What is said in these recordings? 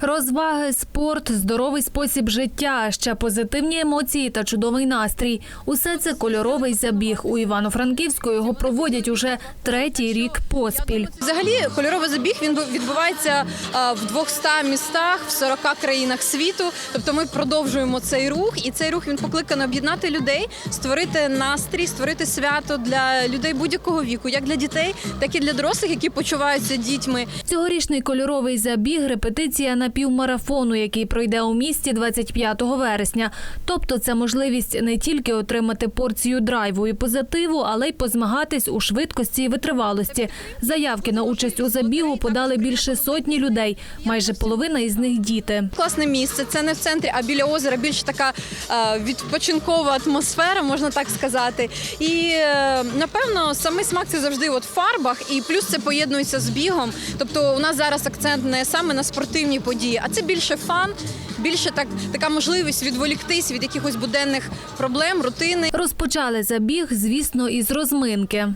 Розваги, спорт, здоровий спосіб життя, а ще позитивні емоції та чудовий настрій. Усе це кольоровий забіг. У Івано-Франківську його проводять уже третій рік поспіль. Взагалі, кольоровий забіг він відбувається в 200 містах в 40 країнах світу. Тобто ми продовжуємо цей рух, і цей рух він покликаний об'єднати людей, створити настрій, створити свято для людей будь-якого віку, як для дітей, так і для дорослих, які почуваються дітьми. Цьогорічний кольоровий забіг репетиція на півмарафону, який пройде у місті 25 вересня. Тобто це можливість не тільки отримати порцію драйву і позитиву, але й позмагатись у швидкості і витривалості. Заявки на участь у забігу подали більше сотні людей. Майже половина із них діти. Класне місце. Це не в центрі, а біля озера більш така е, відпочинкова атмосфера, можна так сказати. І е, напевно самий смак це завжди от в фарбах, і плюс це поєднується з бігом. Тобто у нас зараз акцент не саме на спортивні події, а це більше фан, більше так така можливість відволіктись від якихось буденних проблем, рутини. Розпочали забіг, звісно, із розминки.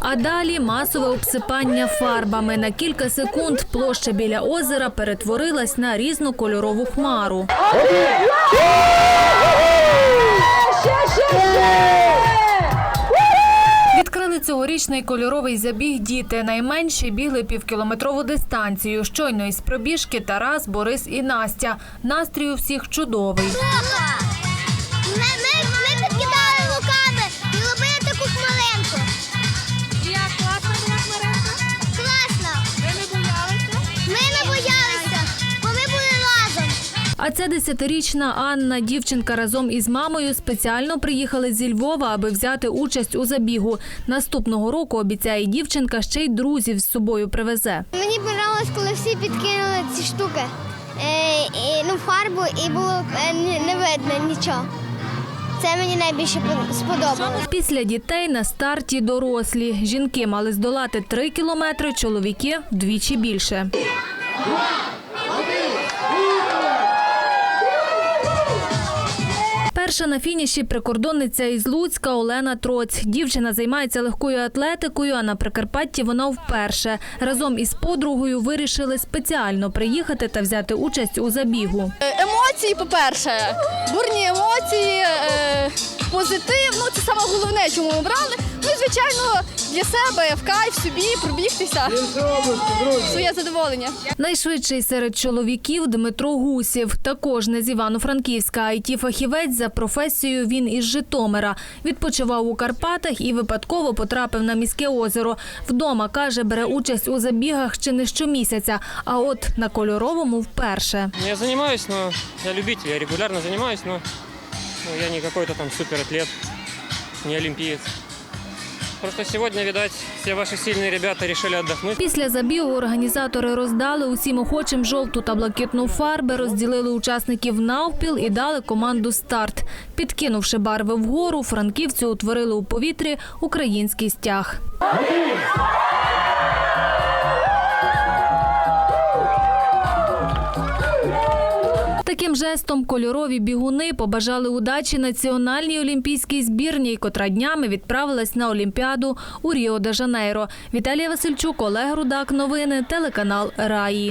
А далі масове обсипання фарбами. На кілька секунд площа біля озера перетворилась на різнокольорову хмару. Відкрили цьогорічний кольоровий забіг діти. Найменші бігли півкілометрову дистанцію. Щойно із пробіжки Тарас, Борис і Настя. Настрій у всіх чудовий. А ця десятирічна Анна, дівчинка разом із мамою спеціально приїхали зі Львова, аби взяти участь у забігу. Наступного року обіцяє дівчинка ще й друзів з собою привезе. Мені подобалось, коли всі підкинули ці штуки. Е, і, ну, фарбу і було е, не, видно нічого. Це мені найбільше по- сподобалось. Після дітей на старті дорослі. Жінки мали здолати три кілометри, чоловіки вдвічі більше. Перша на фініші прикордонниця із Луцька Олена Троць. Дівчина займається легкою атлетикою, а на Прикарпатті вона вперше. Разом із подругою вирішили спеціально приїхати та взяти участь у забігу. Е, Емоції, по-перше, бурні емоції, е, позитив. Ну це саме головне, чому ми брали. Ну звичайно для себе в кайф собі пробігтися. Своє задоволення. Найшвидший серед чоловіків Дмитро Гусів. Також не з Івано-Франківська, а it фахівець за професією він із Житомира. Відпочивав у Карпатах і випадково потрапив на міське озеро. Вдома, каже, бере участь у забігах ще не щомісяця, а от на кольоровому вперше. Ну, Я занимаюсь, но я любитель, я регулярно занимаюсь, но ну, я не какой-то там суператлет, не олимпиец. Просто сьогодні, видать, всі ваші сильні ребята решили отдохнуть. Після забігу організатори роздали усім охочим жовту та блакитну фарби, розділили учасників навпіл і дали команду старт. Підкинувши барви вгору, франківці утворили у повітрі український стяг. Таким жестом кольорові бігуни побажали удачі національній олімпійській збірній, котра днями відправилась на Олімпіаду у Ріо де Жанейро. Віталія Васильчук, Олег Рудак. Новини телеканал Раї.